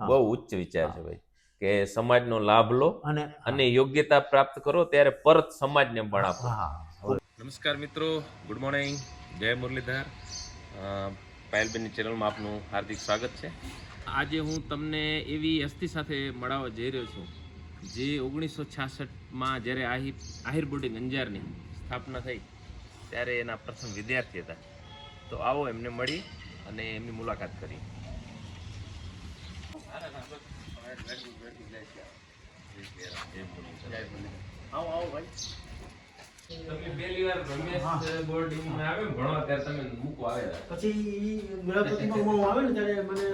બહુ ઉચ્ચ વિચાર છે ભાઈ કે સમાજનો લાભ લો અને અને યોગ્યતા પ્રાપ્ત કરો ત્યારે પરત સમાજને પણ આપો. નમસ્કાર મિત્રો ગુડ મોર્નિંગ જય મુરલીધર. પાયલબેનની ચેનલમાં આપનું હાર્દિક સ્વાગત છે. આજે હું તમને એવી હસ્તી સાથે મળાવવા જઈ રહ્યો છું જે ઓગણીસો છાસઠમાં જ્યારે આહિર આહિર બોર્ડિંગ અંજારની સ્થાપના થઈ ત્યારે એના પ્રથમ વિદ્યાર્થી હતા. તો આવો એમને મળી અને એમની મુલાકાત કરી. આવો આવો ભાઈ તમે પહેલી વાર રમેશ બોર્ડિંગમાં આવે ભણવા ત્યારે તમે મૂકવા આવેલા પછી ગૃહપતિમાં હું આવે ને ત્યારે મને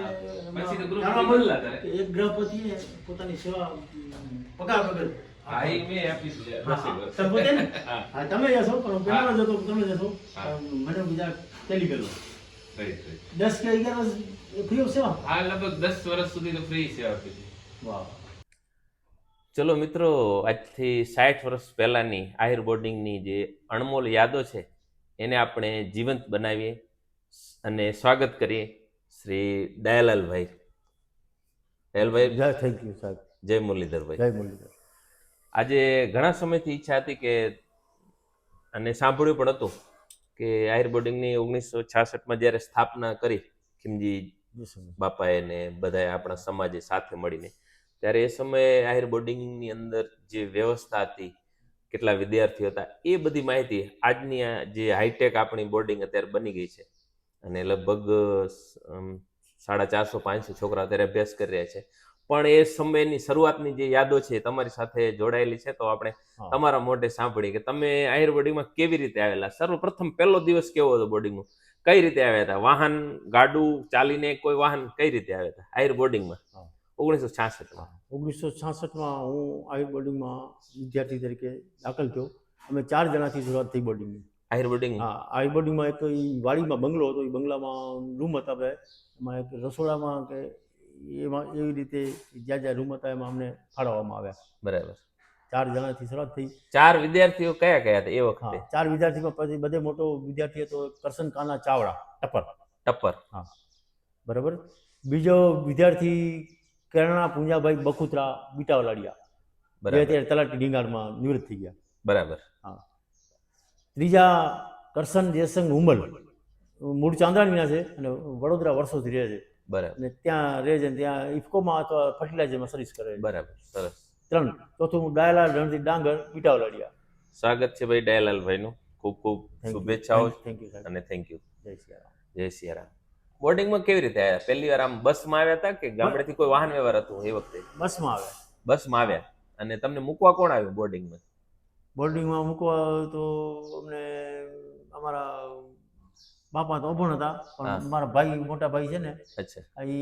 પછી તો ગૃહપતિ જાણવા મળ્યું બદલા કરે. કે એક ગૃહપતિએ પોતાની સેવા પગાર વગર હા એ મેં આપીશું યાર, હા, દસેક હા. વર્ષ. તમે પોતે ને? હા, હા, તમે જશો પણ પેલા જતો તમે જશો મને બીજા ટેલી કર્યો right, right. દસ કે અગિયાર વર્ષ ફ્રી સેવા હા લગભગ દસ વર્ષ સુધી તો ફ્રી સેવા આપી વાહ. ચલો મિત્રો આજથી સાઠ વર્ષ પહેલાની આહિર બોર્ડિંગની જે અણમોલ યાદો છે એને આપણે જીવંત બનાવીએ અને સ્વાગત કરીએ શ્રી દયાલાલભાઈ. દયાલભાઈ જય થેન્ક યુ સાહેબ જય મુરલીધરભાઈ. જય મુરલીધર. આજે ઘણા સમયથી ઈચ્છા હતી કે અને સાંભળ્યું પણ હતું કે આહિર બોર્ડિંગની ઓગણીસો છાસઠમાં જ્યારે સ્થાપના કરી ખીમજી બાપાએ ને બધાએ આપણા સમાજે સાથે મળીને ત્યારે એ સમયે આહિર બોર્ડિંગની અંદર જે વ્યવસ્થા હતી કેટલા વિદ્યાર્થીઓ હતા એ બધી માહિતી આજની જે હાઈટેક આપણી બોર્ડિંગ અત્યારે બની ગઈ છે. અને લગભગ સાડા ચારસો પાંચસો છોકરા અત્યારે અભ્યાસ કરી રહ્યા છે. પણ એ સમયની શરૂઆતની જે યાદો છે તમારી સાથે જોડાયેલી છે તો આપણે તમારા મોઢે સાંભળીએ કે તમે આહિર બોર્ડિંગમાં કેવી રીતે આવેલા? સર્વપ્રથમ પહેલો દિવસ કેવો હતો બોર્ડિંગનો? કઈ રીતે આવ્યા હતા? વાહન ગાડું ચાલીને કોઈ વાહન કઈ રીતે આવ્યા હતા? આહિર બોર્ડિંગમાં. ઓગણીસો છાસઠમાં. ઓગણીસો છાસઠમાં હું આઈ બોર્ડિંગમાં વિદ્યાર્થી તરીકે દાખલ થયો. અમે ચાર જણાથી શરૂઆત થઈ બોર્ડિંગની. આહિર બોર્ડિંગ? હા આઈ બોર્ડિંગમાં એક વાડીમાં બંગલો હતો એ બંગલામાં રૂમ હતા બે એમાં એક રસોડામાં કે એમાં એવી રીતે જ્યાં જ્યાં રૂમ હતા એમાં અમને ફાળવવામાં આવ્યા. બરાબર. ચાર જણાથી શરૂઆત થઈ. ચાર વિદ્યાર્થીઓ કયા કયા હતા? એ હા વખતે ચાર વિદ્યાર્થીમાં પછી બધે મોટો વિદ્યાર્થી હતો કરશન કાના ચાવડા ટપર ટપ્પર. બરાબર. બીજો વિદ્યાર્થી કેરણા પૂંજાભાઈ બખુત્રા બીટાવલાડિયા બરાબર. અત્યારે તલાટી ડીંગાણમાં નિવૃત્ત થઈ ગયા. બરાબર. હા. ત્રીજા કરશન જયસંગ ઉમલ મૂળ ચાંદ્રાણીના છે અને વડોદરા વર્ષોથી રહે છે. બરાબર. અને ત્યાં રહે છે અને ત્યાં ઇફકોમાં અથવા ફર્ટિલાઇઝરમાં સર્વિસ કરે છે. બરાબર. સરસ. ત્રણ. ચોથું ડાયલાલ રણજીત ડાંગર બીટાવલાડિયા સ્વાગત છે ભાઈ દયાલાલભાઈ નું ખૂબ ખૂબ શુભેચ્છાઓ થેન્ક યુ અને થેન્ક યુ જય શ્રી રામ જય સિયારામ. બોર્ડિંગમાં કેવી રીતે આવ્યા પહેલી વાર આમ બસમાં આવ્યા હતા કે ગામડેથી કોઈ વાહન વ્યવહાર હતું એ વખતે? બસમાં આવ્યા. બસમાં આવ્યા. અને તમને મૂકવા કોણ આવ્યું બોર્ડિંગમાં બોર્ડિંગમાં મૂકવા તો અમને અમારા બાપા તો અભણ હતા પણ મારા ભાઈ મોટા ભાઈ છે ને અચ્છા. એ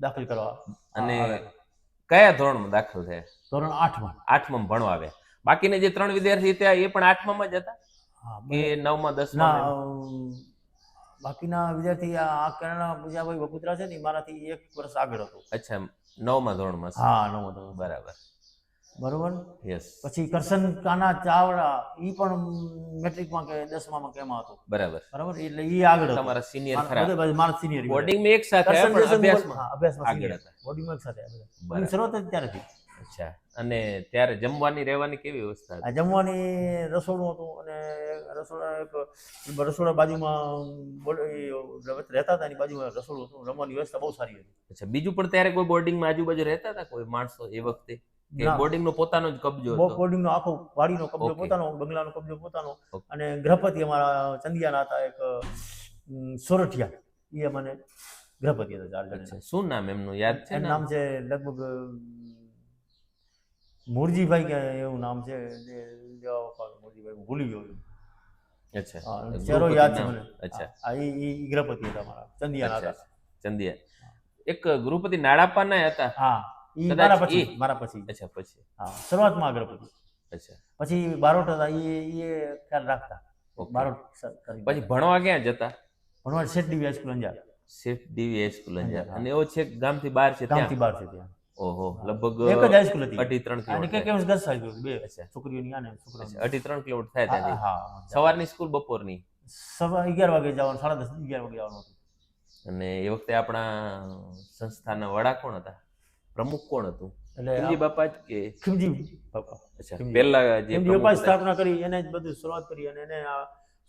દાખલ કરવા અને કયા ધોરણમાં દાખલ થયા? ધોરણ આઠમાં. આઠમાં ભણવા આવ્યા. બાકીના જે ત્રણ વિદ્યાર્થી હતા એ પણ આઠમાં જ હતા? કે નવમાં ના અમ, બાકીના વિદ્યાર્થી આ કેરળના પૂજાભાઈ બકુત્રા છે ને મારાથી એક વર્ષ આગળ હતો. અચ્છા નવમાં ધોરણમાં હા નવો ધોરણ બરાબર. બરોબર? યસ. પછી કરશન કાના ચાવડા ઈ પણ મેટ્રિકમાં કે દસમામાં કે એમાં હતો. બરાબર. બરાબર? એટલે ઈ આગળ તમારા સિનિયર ખરા. મારા સિનિયર બોર્ડિંગમાં એક સાથે અભ્યાસમાં? અભ્યાસમાં આગળ હતા. બોર્ડિંગમાં એક સાથે શરૂઆત જ ત્યારેથી અચ્છા. અને ત્યારે જમવાની રહેવાની કેવી વ્યવસ્થા હતી? જમવાની રસોડું હતું અને રસોડા એક રસોડા બાજુમાં રહેતા હતા એની બાજુમાં રસોડું હતું. રમવાની વ્યવસ્થા બહુ સારી હતી. અચ્છા બીજું પણ ત્યારે કોઈ બોર્ડિંગમાં આજુબાજુ રહેતા હતા કોઈ માણસો એ વખતે? બોર્ડિંગ નો. બોર્ડિંગનો પોતાનો જ કબજો હતો? બોર્ડિંગનો આખો વાડીનો કબજો પોતાનો બંગલાનો કબજો પોતાનો. અને ગ્રહપતિ અમારા ચંદિયાના હતા એક સોરઠિયા. એ મને ગ્રહપતિ હતા ચાર જણ શું નામ એમનું? યાદ છે નામ છે લગભગ મુરજીભાઈ કે એવું નામ છે હું ભૂલી ગયો. અચ્છા. ચહેરો યાદ છે મને. અચ્છા. હા ઈ ઈ ગ્રહપતિ હતા અમારા ચંદિયાના હતા. ચંદિયા. એક ગૃહપતિ નાડાપાના હતા. હા ઈ મારા પછી મારા પછી. અચ્છા પછી. હા શરૂઆતમાં અગ્રપતિ અચ્છા. પછી બારોટ હતા એ એ ખ્યાલ રાખતા. બારોટ પછી ભણવા ક્યાં જતા? ભણવા Sheth DV high school Anjar. Safe DV high school Anjar. Anjar, અને એવો છે ગામથી બહાર છે ગામથી બહાર છે ત્યાં. ઓહો લગભગ એક જ હાઈસ્કૂલ હતી. અઢી ત્રણ અને કે કિલોમીટર કેમ ગસ હાઈસ્કૂલ બે છોકરીઓની આને છોકરા અઢી ત્રણ કિલોમીટર થાય ત્યાંથી? હા સવારની સ્કૂલ બપોરની? સવા અગિયાર વાગે જવાનું સાડા દસ અગિયાર વાગે જવાનું હતું. અને એ વખતે આપણા સંસ્થાના વડા કોણ હતા? પ્રમુખ કોણ હતું? એટલે ખીમજી બાપા જ કે? ખીમજી બાપા અચ્છા પહેલા જે. સ્થાપના કરી એને જ બધું શરૂઆત કરી અને એને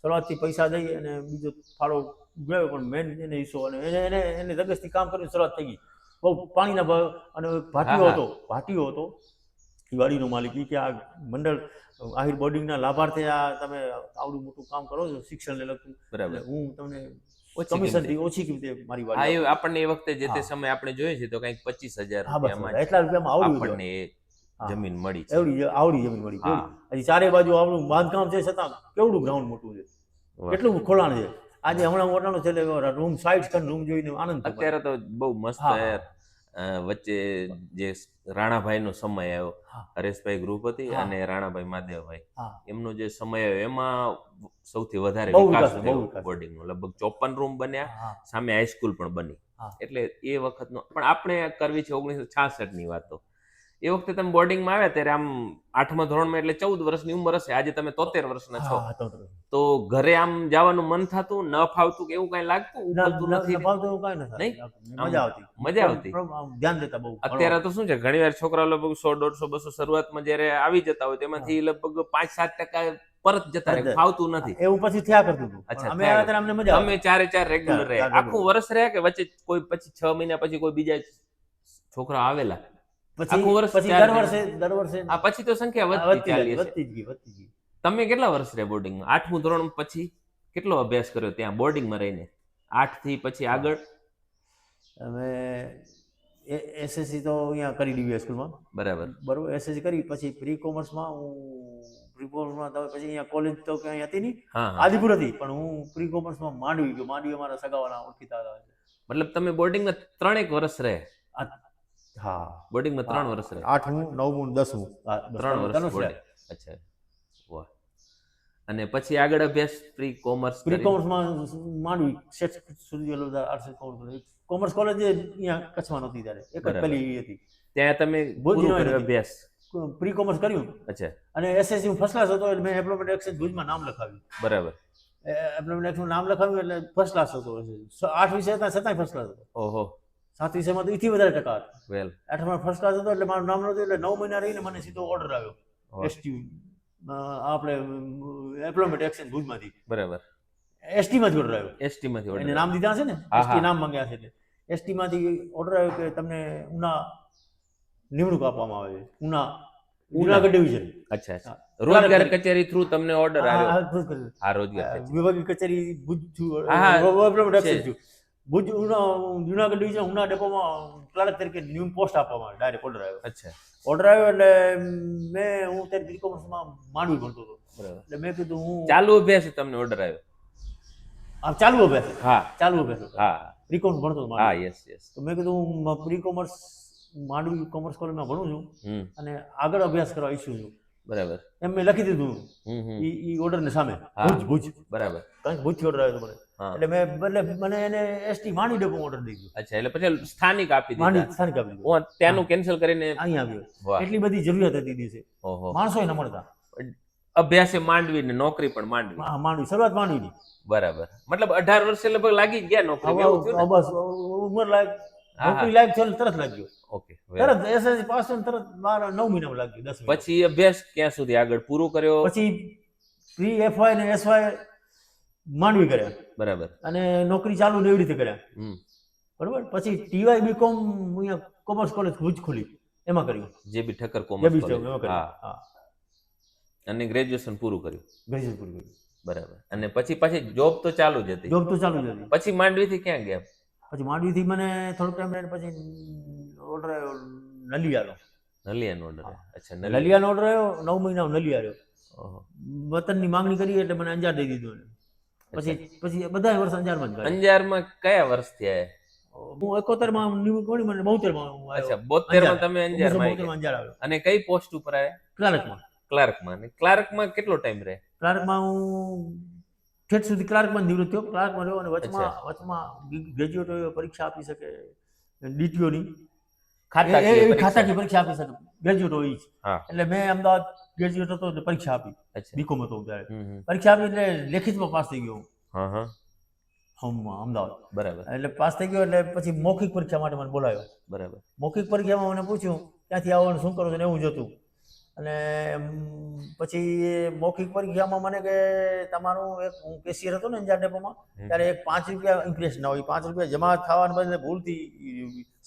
શરૂઆતથી પૈસા દઈ અને બીજો ફાળો ગયો પણ મેન એને હિસ્સો અને એને એને એને ધગસથી કામ કર્યું શરૂઆત થઈ ગઈ. બહુ પાણીના અને ભાટીઓ. હતો ભાટીઓ હતો. દિવાળીનો માલિક કે આ મંડળ આહિર બોર્ડિંગના લાભાર્થે આ તમે આવડું મોટું કામ કરો છો શિક્ષણને લગતું બરાબર. હું તમને ઓછી ઓછી કિંમતે મારી વાડી આપણને એ વખતે જે તે સમય આપણે જોઈએ છે તો કંઈક પચીસ હજાર રૂપિયામાં. એટલા રૂપિયામાં આપણને જમીન મળી એવડી આવડી જમીન મળી હજી ચારે બાજુ આવડું બાંધકામ છે છતાં કેવડું ગ્રાઉન્ડ મોટું છે. કેટલું ખોલાણ છે? આજે હમણાં મોટાનો છે એટલે રૂમ સાઈડ કન રૂમ જોઈને આનંદ અત્યારે તો બહુ મસ્ત યાર. વચ્ચે જે રાણાભાઈ નો સમય આવ્યો હરેશભાઈ ગ્રુપ હતી અને રાણાભાઈ માધવભાઈ એમનો જે સમય આવ્યો એમાં સૌથી વધારે વિકાસ થયો વિકાસ. બોર્ડિંગનો લગભગ ચોપન રૂમ બન્યા સામે હાઈસ્કૂલ પણ બની. એટલે એ વખતનો પણ આપણે કરવી છે ઓગણીસો છાસઠની વાતો. એ વખતે તમે બોર્ડિંગમાં આવ્યા ત્યારે આમ આઠમા ધોરણમાં એટલે ચૌદ વર્ષની ઉંમર હશે આજે તમે તોતેર વર્ષના છો. તો ઘરે આમ જવાનું મન થતું ન ફાવતું કે એવું કઈ લાગતું? ઉકલતું નથી ફાવતું એવું કઈ નથી. મજા આવતી. મજા આવતી. ધ્યાન દેતા બહુ અત્યારે તો શું છે ઘણી વાર છોકરાઓ લગભગ સો દોઢસો બસો શરૂઆતમાં જયારે આવી જતા હોય તેમાંથી લગભગ પાંચ સાત ટકા પરત જતા રહે ફાવતું નથી. એવું પછી થયા કરતું હતું. અચ્છા, અમે આવ્યા ત્યારે અમને મજા અમે ચારે ચાર રેગ્યુલર રહ્યા. આખું વર્ષ રહ્યા કે વચ્ચે કોઈ પછી છ મહિના પછી કોઈ બીજા છોકરા આવેલા? પછી પછી દર વર્ષે દર વર્ષે આ પછી તો સંખ્યા વધતી ચાલી છે. વધતી જ ગઈ વધતી ગઈ. તમે કેટલા વર્ષ રે બોર્ડિંગમાં આઠમું ધોરણ પછી કેટલો અભ્યાસ કર્યો ત્યાં બોર્ડિંગમાં રહીને? આઠથી પછી આગળ? અમે એસએસસી તો અહીંયા કરી દીધી સ્કૂલમાં બરાબર. બરાબર એસએસસી કરી પછી પ્રી કોમર્સમાં હું પ્રી કોમર્સમાં તો પછી અહીંયા કોલેજ તો ક્યાંય હતી નહીં. આદિપુર હતી પણ હું પ્રી કોમર્સમાં માંડવી ગયો. માંડવી અમારા સગાવાના ઓળખીતા હતા. મતલબ તમે બોર્ડિંગમાં ત્રણેક વર્ષ રહે. હા. બોર્ડિંગમાં ત્રણ વર્ષ રહે. આઠમું નવમું દસમું. ત્રણ વર્ષ બોર્ડિંગ. અચ્છા. વાહ. અને પછી આગળ અભ્યાસ પ્રી કોમર્સ પ્રી કોમર્સમાં માંડવી શેઠ સુધી આર્ટસ કોમર્સ કોમર્સ કોલેજ અહીંયા કચ્છમાં નહોતી ત્યારે. એક જ. પહેલી હતી. ત્યાં તમે ભુજ પૂરું university. કર્યો અભ્યાસ? પ્રી કોમર્સ કર્યું. અચ્છા. અને એસએસસી હું ફર્સ્ટ ક્લાસ હતો એટલે મેં એમ્પ્લોયમેન્ટ એક્સચેન્જ ભુજમાં નામ લખાવ્યું. બરાબર. એમ્પ્લોયમેન્ટ એક્સચેન્જ નામ લખાવ્યું એટલે ફર્સ્ટ ક્લાસ હતો. આઠ વિષય હતા છતાંય ફર્સ્ટ ક્લાસ હતો. ઓહો. સાત વિષયમાં તો એથી વધારે ટકા હતા. વેલ આઠમાં ફર્સ્ટ ક્લાસ હતો એટલે મારું નામ નહોતું એટલે નવ મહિના રહીને મને સીધો ઓર્ડર આવ્યો. એસટી આપણે એમ્પ્લોયમેન્ટ એક્સચેન્જ ભુજમાંથી. બરાબર. એસટી માંથી ઓર્ડર આવ્યો. એસટી માંથી એને નામ દીધા છે ને? એસટી નામ માંગ્યા છે એટલે. એસટી માંથી ઓર્ડર આવ્યો કે તમને ઉના નિમણૂક આપવામાં આવે છે. ઉના જુનાગઢ ડિવિઝન અચ્છા અચ્છા. રોજગાર કચેરી થ્રુ તમને ઓર્ડર આવ્યો? હા, રોજગાર કચેરી. વિભાગીય કચેરી ભુજ હા, હા. ભુજ ઉના જુનાગઢ ડિવિઝન ઉના ડેપોમાં ક્લાર્ક તરીકે ન્યૂ પોસ્ટ આપવામાં આવે ડાયરેક્ટ ઓર્ડર આવ્યો. અચ્છા. ઓર્ડર આવ્યો એટલે મેં હું ત્યારે બી કોમર્સમાં માંડવી ભણતો હતો. બરાબર. એટલે મેં કીધું હું ચાલુ અભ્યાસ તમને ઓર્ડર આવ્યો? આ ચાલુ અભ્યાસ હા. ચાલુ અભ્યાસ. હા. પ્રી કોમર્સ ભણતો હતો હા યસ યસ તો મેં કીધું હું પ્રી કોમર્સ માંડવી કોમર્સ કોલેજમાં ભણું છું અને આગળ અભ્યાસ કરવા ઈચ્છું છું. બરાબર. એમ મેં લખી દીધું. એ ઓર્ડરની સામે. હા. ભુજ ભુજ. બરાબર. કારણ કે ભુજથી ઓર્ડર આવ્યો હતો મને. હા એટલે મેં એટલે મને એને એસટી વાણી ડેપો ઓર્ડર દીધો. અચ્છા એટલે પછી સ્થાનિક આપી દીધું. સ્થાનિક આપી દીધું. ત્યાંનું કેન્સલ કરીને અહીં આવ્યો. એટલી બધી જરૂરિયાત હતી દિવસે. માણસો ન મળતા. અભ્યાસે માંડવી ને નોકરી પણ માંડવી. હા, માંડવી. શરૂઆત માંડવી બરાબર. મતલબ અઢાર વર્ષે લગભગ લાગી ગયા નોકરી. બસ ઉંમર લાયક. નોકરી લાયક થયો તરત લાગ્યો ઓકે તરત એસએસસી પાસ થયો તરત બાર નવ મહિનામાં લાગ્યું દસ પછી અભ્યાસ ક્યાં સુધી આગળ પૂરો કર્યો? પછી પ્રી એફવાય ને એસવાય માંડવી કર્યા બરાબર. અને નોકરી ચાલુ ને એવી રીતે કર્યા. બરાબર? પછી ટીવાય બીકોમ અહીંયા કોમર્સ કોલેજ ભુજ ખોલી. એમાં કર્યું. જે બી ઠક્કર કોમર્સ કર્યું. હા. અને ગ્રેજ્યુએશન પૂરું કર્યું. ગ્રેજ્યુએશન પૂરું કર્યું. બરાબર. અને પછી પાછી જોબ તો ચાલુ જ હતી. જોબ તો ચાલુ જ હતી. પછી માંડવીથી ક્યાં ગયા? પછી માંડવી થી મને થોડોક ટાઈમ રહીને પછી ઓર્ડર આવ્યો નલિયાનો નલિયાનો ઓર્ડર અચ્છા નલિયાનો ઓર્ડર આવ્યો નવ મહિનાનો નલિયા ઓહો. વતનની માંગણી કરી એટલે મને અંજાર દઈ દીધું. પછી પછી બધા વર્ષ અંજારમાં જ અંજાર અંજારમાં કયા વર્ષ થયા હું એકોતેરમાં મળી મને બોતેરમાં અચ્છા બોતેરમાં તમે અંજારમાં આવી 1972 માં અંજાર આવ્યો. અને કઈ પોસ્ટ ઉપર આવ્યા? ક્લાર્કમાં. ક્લાર્કમાં. અને ક્લાર્કમાં કેટલો ટાઈમ રહે? ક્લાર્કમાં હું ઠેઠ સુધી ક્લાર્કમાં માં નિવૃત્ત થયો. ક્લાર્કમાં રહ્યો અને વચમાં વચમાં ગ્રેજ્યુએટ પરીક્ષા આપી શકે. ડીટીઓની. ખાતાકી પરીક્ષા. આપી શકે. ગ્રેજ્યુએટ હોય. એટલે મેં અમદાવાદ ગ્રેજ્યુએટ હતો એટલે પરીક્ષા આપી. બીકોમ હતો ત્યારે. પરીક્ષા આપી એટલે લેખિતમાં પાસ થઈ ગયો હું. અમદાવાદ. બરાબર. એટલે પાસ થઈ ગયો એટલે પછી મૌખિક પરીક્ષા માટે મને બોલાવ્યો. બરાબર. મૌખિક પરીક્ષામાં મને પૂછ્યું ક્યાંથી આવવાનું શું કરો છો? ને એવું જ હતું. અને પછી મૌખિક પરીક્ષામાં મને કે તમારું એક હું કેશિયર હતો ને અંજાર ડેપોમાં ત્યારે એક પાંચ રૂપિયા ઇમ્પ્રેસ ના હોય. પાંચ રૂપિયા જમા થવાને બદલે ભૂલથી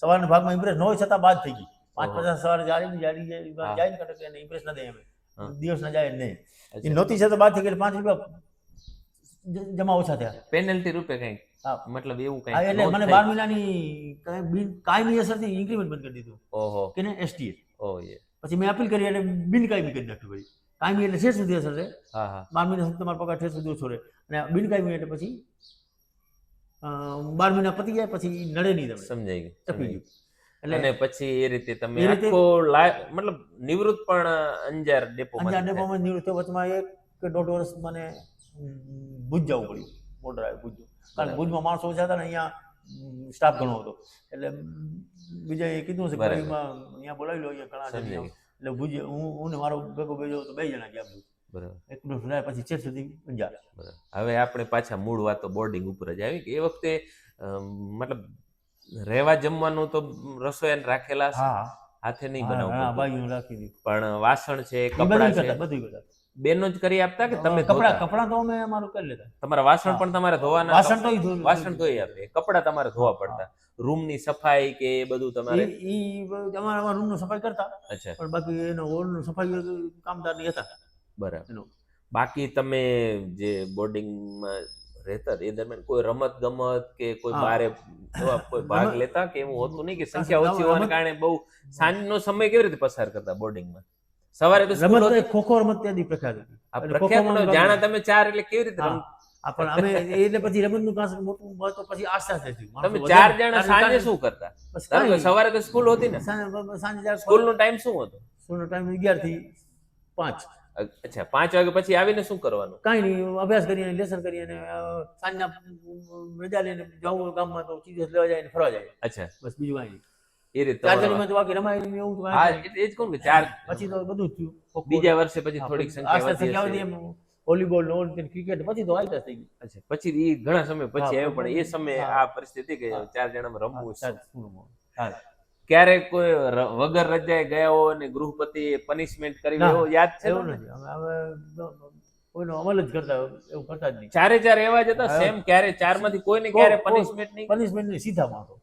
સવારના ભાગમાં ઇમ્પ્રેસ ન હોય છતાં બાદ થઈ ગઈ. પાંચ. પચાસ સવારે જાળી જાળી જાય ને કટકે ઇમ્પ્રેસ ના દે એમ. હા. દિવસ ના જાય નહીં. એ નહોતી છતાં બાદ થઈ પાંચ રૂપિયા જમા ઓછા થયા. પેનલ્ટી રૂપે કંઈક મતલબ એવું કઈ એટલે મને બાર મહિનાની કાંઈ બિન કાયમી અસરથી ઇન્ક્રીમેન્ટ બંધ કરી દીધું. ઓહો. કે ને એસટીએ ઓ યે. પછી મેં અપીલ કરી એટલે બિનકાયમી કરી નાખ્યું ભાઈ કાયમી એટલે ઠેર સુધી અસર છે. હા હા. બાર મહિના સુધી તમારો પગાર ઠેર સુધી ઓછો રહે. અને બિનકાયમી એટલે પછી બાર મહિના પતી જાય પછી નડે નહીં તમે સમજાઈ ગયું ટપી ગયું. અને પછી એ રીતે તમે આખો મતલબ નિવૃત્ત પણ અંજાર ડેપો અંજાર ડેપોમાં નિવૃત્ત વચમાં એક કે દોઢ વર્ષ મને ભુજ જવું પડ્યું. બોર્ડર આવ્યું ભુજ કારણ ભુજમાં માણસો ઓછા હતા ને અહીંયા સ્ટાફ ઘણો હતો. એટલે બીજા એ કીધું છે અહીંયા બોલાવી લો અહીંયા ઘણા છે. એટલે ભુજ હું હું ને મારો ભેગો બેજો તો બે જણા ગયા ભુજ. બરાબર. એક દોઢ રહ્યા પછી છેક સુધી અંજાર. બરાબર. હવે આપણે પાછા મૂળ વાતો બોર્ડિંગ ઉપર જ આવી. કે એ વખતે મતલબ રહેવા જમવાનું તો રસોઈ રાખેલા. હાથે નહીં બનાવવું બાયું રાખી દીધું. પણ વાસણ છે કપડાં છે. બધું કરતા. બેનો જ કરી આપતા કે તમે કપડા? કપડા તો અમે અમારું કરી લેતા. તમારા વાસણ પણ તમારે ધોવાના વાસણ તો વાસણ તો આપે. કપડા તમારે ધોવા પડતા. રૂમની સફાઈ કે એ બધું તમારે? ઈ અમારા અમારા રૂમનો સફાઈ કરતા. અચ્છા. પણ બાકી એનો હોલનો સફાઈ કામદારની હતા. બરાબર. બાકી તમે જે બોર્ડિંગમાં રહેતા એ દરમિયાન કોઈ રમત ગમત કે કોઈ બારે કોઈ ભાગ લેતા કે એવું હોતું નહીં કે સંખ્યા ઓછી હોવાને કારણે બહુ સાંજનો સમય કેવી રીતે પસાર કરતા બોર્ડિંગમાં? સવારે તો રમત ખોખો રમત ત્યાંથી પ્રખ્યાત હતી. પ્રખ્યાત જાણા તમે ચાર એટલે કેવી રીતે પણ અમે એટલે પછી રમતનું કાંસ મોટું હોય પછી આશા આસ્તે તમે ચાર જણા સાંજે શું કરતા? સવારે તો સ્કૂલ હોતી ને. સાંજે સાંજે સ્કૂલ નો ટાઈમ શું હતો? સ્કૂલનો ટાઈમ અગિયારથી પાંચ. અચ્છા પાંચ વાગે પછી આવીને શું કરવાનું? કાંઈ નહીં અભ્યાસ કરીને લેસન કરીને સાંજના રજા લઈને જવું ગામમાં તો ચીજો લેવા જાય ને ફરવા જાય. અચ્છા. બસ બીજું કાંઈ નહીં. એ રીતે ચાર તમારા- તો બાકી રમાય એવું તો હા એ જ કહું કે ચાર પછી તો બધું જ થયું. બીજા વર્ષે પછી થોડીક સંખ્યા વધી વોલીબોલ ને ક્રિકેટ પછી તો આઈતા થઈ ગઈ. અચ્છા પછી એ ઘણા સમય પછી આવ્યો પણ એ સમયે આ પરિસ્થિતિ કે ચાર જણામાં રમવું. ક્યારેક કોઈ વગર રજાએ ગયા હોય અને ગૃહપતિ પનિશમેન્ટ કરી એવો યાદ છે એવું નથી. હવે કોઈનો અમલ જ કરતા એવું કરતા જ નહીં. ચારે ચાર એવા જ હતા સેમ ક્યારે ચારમાંથી કોઈને ક્યારે પનિશમેન્ટ નહીં? પનિશમેન્ટ નહીં સીધા માણસો.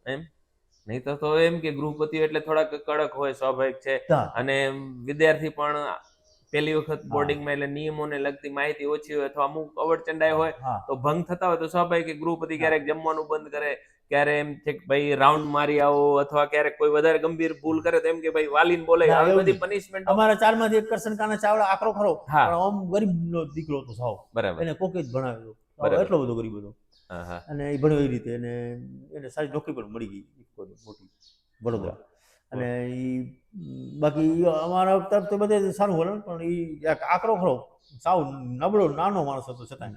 નહીં તો તો એમ કે ગૃહપતિ એટલે થોડાક કડક હોય સ્વાભાવિક છે. અને વિદ્યાર્થી પણ પહેલી વખત બોર્ડિંગમાં એટલે નિયમોને લગતી માહિતી ઓછી હોય અથવા અમુક અવડચંડાઈ હોય તો ભંગ થતા હોય તો સ્વાભાવિક ગૃહપતિ ક્યારેક જમવાનું બંધ કરે ક્યારે એમ છે કે ભાઈ રાઉન્ડ મારી આવો અથવા ક્યારેક કોઈ વધારે ગંભીર ભૂલ કરે તો એમ કે ભાઈ વાલીન બોલાય. આવી બધી પનિશમેન્ટ અમારા ચારમાંથી એક કરશન કાના ચાવડા આકરો ખરો પણ આમ ગરીબ નો દીકરો હતો સાવ. બરાબર. એને કોકે જ ભણાવ્યો એટલો બધો ગરીબ હતો. અને એ ભણ્યો એ રીતે અને એને સારી નોકરી પણ મળી ગઈ મોટી વડોદરા. અને એ બાકી અમારા તરફ તો બધે સારું વલણ પણ એ આકરો ખરો સાવ નબળો નાનો માણસ હતો છતાં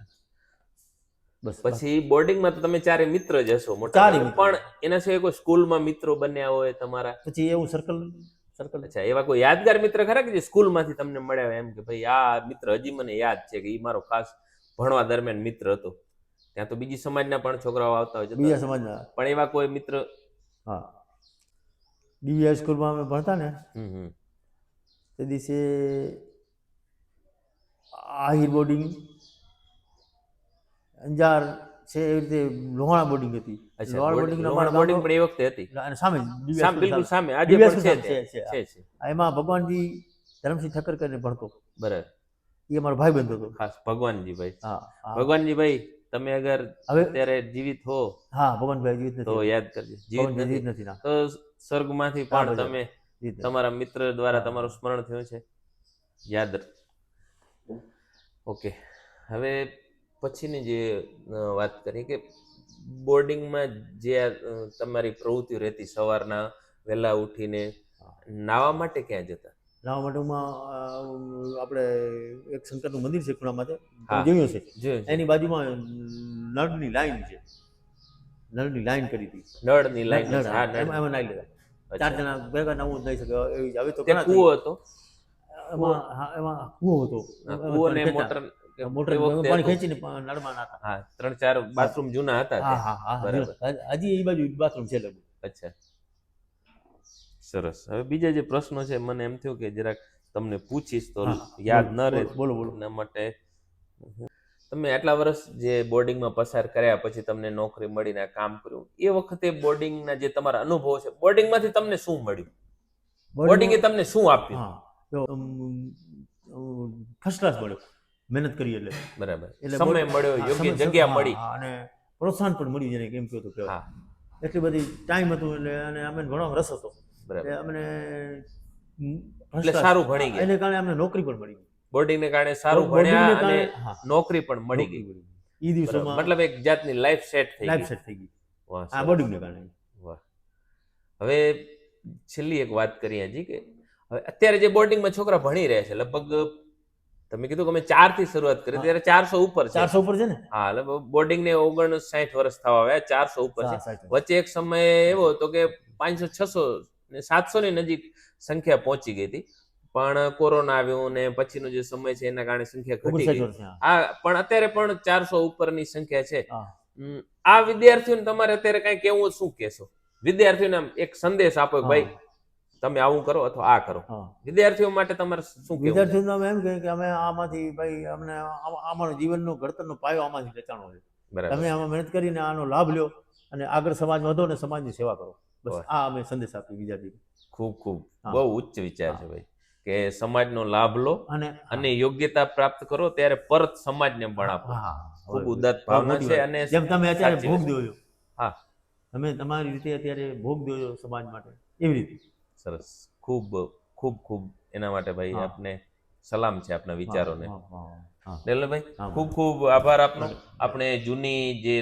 બસ પછી બોર્ડિંગમાં તો તમે ચારે મિત્ર જ હશો મોટા. પણ એના સિવાય કોઈ સ્કૂલમાં મિત્રો બન્યા હોય તમારા? પછી એવું સર્કલ સર્કલ અચ્છા એવા કોઈ યાદગાર મિત્ર ખરા કે જે સ્કૂલમાંથી તમને મળ્યા હોય? એમ કે ભાઈ આ મિત્ર હજી મને યાદ છે કે એ મારો ખાસ ભણવા દરમિયાન મિત્ર હતો. ત્યાં તો બીજી સમાજના પણ છોકરાઓ આવતા હોય છે. બીજા સમાજના. પણ એવા કોઈ મિત્ર? હા. ડીવી હાઈસ્કૂલમાં અમે ભણતા ને તે દિવસે આહિર બોર્ડિંગ અંજાર છે એવી રીતે લોહાણા બોર્ડિંગ હતી. લોહાણા બોર્ડિંગ લોહાણા બોર્ડિંગ પણ એ વખતે હતી? અને સામે સામે બિલકુલ સામે. આજે પણ છે છે, છે, એમાં ભગવાનજી ધરમસિંહ ઠક્કર કરીને ભણતો. બરાબર. એ અમારો ભાઈ બંધ હતો. ખાસ ભગવાનજી ભાઈ હા. ભગવાનજી ભાઈ તમે અગર હવે અત્યારે જીવિત હો હા ભગવાનભાઈ જીવિત તો યાદ કરજો. જીવિત નથી. જીવિત નથી ના. તો સ્વર્ગમાંથી પણ તમે તમારા મિત્ર દ્વારા તમારું સ્મરણ થયું છે. યાદ ઓકે. હવે પછીની જે વાત કરીએ કે બોર્ડિંગમાં જે તમારી પ્રવૃત્તિ રહેતી સવારના વહેલા ઉઠીને નાવા માટે ક્યાં જતા? નાવા માટેમાં આપણે એક શંકરનું મંદિર છે ખૂણા માટે. જોયું છે. એની બાજુમાં નળની લાઈન છે. નળની લાઈન કરી હતી. નળની લાઈન એમાં નાઈ લીધા ચાર જણા ભેગા નવું નહીં શકે. એવી આવી તો કૂવો હતો? એમાં હા એમાં કૂવો હતો. કૂવો ને મોટર મોટર પાણી ખેંચીને નળમાં નાખતા હા ત્રણ ચાર બાથરૂમ જૂના હતા હા હા હા બરાબર. હજી- એ બાજુ બાથરૂમ છે લગભગ. અચ્છા. સરસ. હવે બીજા જે પ્રશ્નો છે મને એમ થયું કે જરાક તમને પૂછીશ તો યાદ ન રહે બોલો બોલો એના માટે. તમે આટલા વર્ષ જે બોર્ડિંગમાં પસાર કર્યા પછી તમને નોકરી મળીને કામ કર્યું એ વખતે બોર્ડિંગના જે તમારા અનુભવો છે બોર્ડિંગમાંથી તમને શું મળ્યું? બોર્ડિંગે તમને શું આપ્યું? ફર્સ્ટ ક્લાસ મળ્યો. મહેનત કરી એટલે. બરાબર. એટલે સમય મળ્યો યોગ્ય જગ્યા મળી. અને પ્રોત્સાહન પણ મળ્યું જેને કેમ કહ્યું કે એટલી બધી ટાઈમ હતું એટલે અને અમને ઘણો રસ હતો. એટલે અમને એટલે સારું ભણી ગયા. એને કારણે અમને નોકરી પણ મળી બોર્ડિંગને કારણે સારું ભણ્યા અને નોકરી પણ મળી ગઈ. એ ઈ દિવસોમાં મતલબ એક જાતની લાઈફ સેટ થઈ લાઈફ સેટ થઈ ગઈ. વાહ, આ. બોર્ડિંગને કારણે. વાહ. હવે છેલ્લી એક વાત કરીએ હજી કે હવે અત્યારે જે બોર્ડિંગમાં છોકરા ભણી રહ્યા છે લગભગ તમે કીધું કે અમે ચારથી શરૂઆત કરી ત્યારે ચારસો ઉપર છે. ચારસો ઉપર છે ને? હા એટલે બોર્ડિંગ ને ઓગણ સાઠ વર્ષ થવા આવ્યા ચારસો ઉપર છે. વચ્ચે એક સમય એવો હતો કે પાંચસો છસો ને સાતસો ની નજીક સંખ્યા પહોંચી ગઈ હતી. પણ કોરોના આવ્યો ને પછીનો જે સમય છે એના કારણે સંખ્યા ઘટી ગઈ. હા. પણ અત્યારે પણ ચારસો ઉપરની સંખ્યા છે. આ વિદ્યાર્થીઓને તમારે અત્યારે કઈ કેવું શું કેશો વિદ્યાર્થીઓને એક સંદેશ આપો ભાઈ તમે આવું કરો અથવા આ કરો. વિદ્યાર્થીઓ માટે તમારે શું વિદ્યાર્થીઓ અમે એમ કહીએ કે અમે આમાંથી ભાઈ અમને આમ- જીવનનો ઘડતરનો પાયો આમાંથી રચાણો છે. તમે આમાં મહેનત કરીને આનો લાભ લ્યો અને આગળ સમાજ વધો અને સમાજની સેવા કરો. બસ આ અમે સંદેશ આપીએ વિદ્યાર્થી ખૂબ ખૂબ. બહુ ઉચ્ચ વિચાર છે ભાઈ કે સમાજનો લાભ લો અને અને યોગ્યતા પ્રાપ્ત કરો ત્યારે પરત સમાજને પણ આપો. ખૂબ ઉદાત ભાવના છે અને જેમ તમે અત્યારે ભોગ દો હા. તમે તમારી રીતે અત્યારે ભોગ દો સમાજ માટે. એવી રીતે. સરસ. ખૂબ ખૂબ ખૂબ એના માટે ભાઈ આપને સલામ છે આપના વિચારોને. હા. ખૂબ ખૂબ આભાર આપનો. આપણે જૂની જે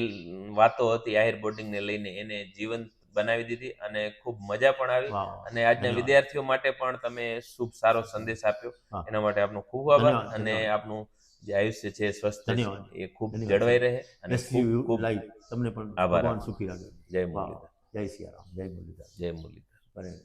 વાતો હતી આહિર બોર્ડિંગને લઈને એને જીવંત બનાવી દીધી અને ખૂબ મજા પણ આવી. અને આજના વિદ્યાર્થીઓ માટે પણ તમે શુભ સારો સંદેશ આપ્યો. એના માટે આપનો ખૂબ આભાર અને આપનું જે આયુષ્ય છે સ્વસ્થ એ ખૂબ જળવાઈ રહે અને ખૂબ ખૂબ તમને પણ આભાર સુખી રાખે જય મુરલીધર. જય સિયારામ. જય મુરલીધર. જય મુરલીધર. Valeu.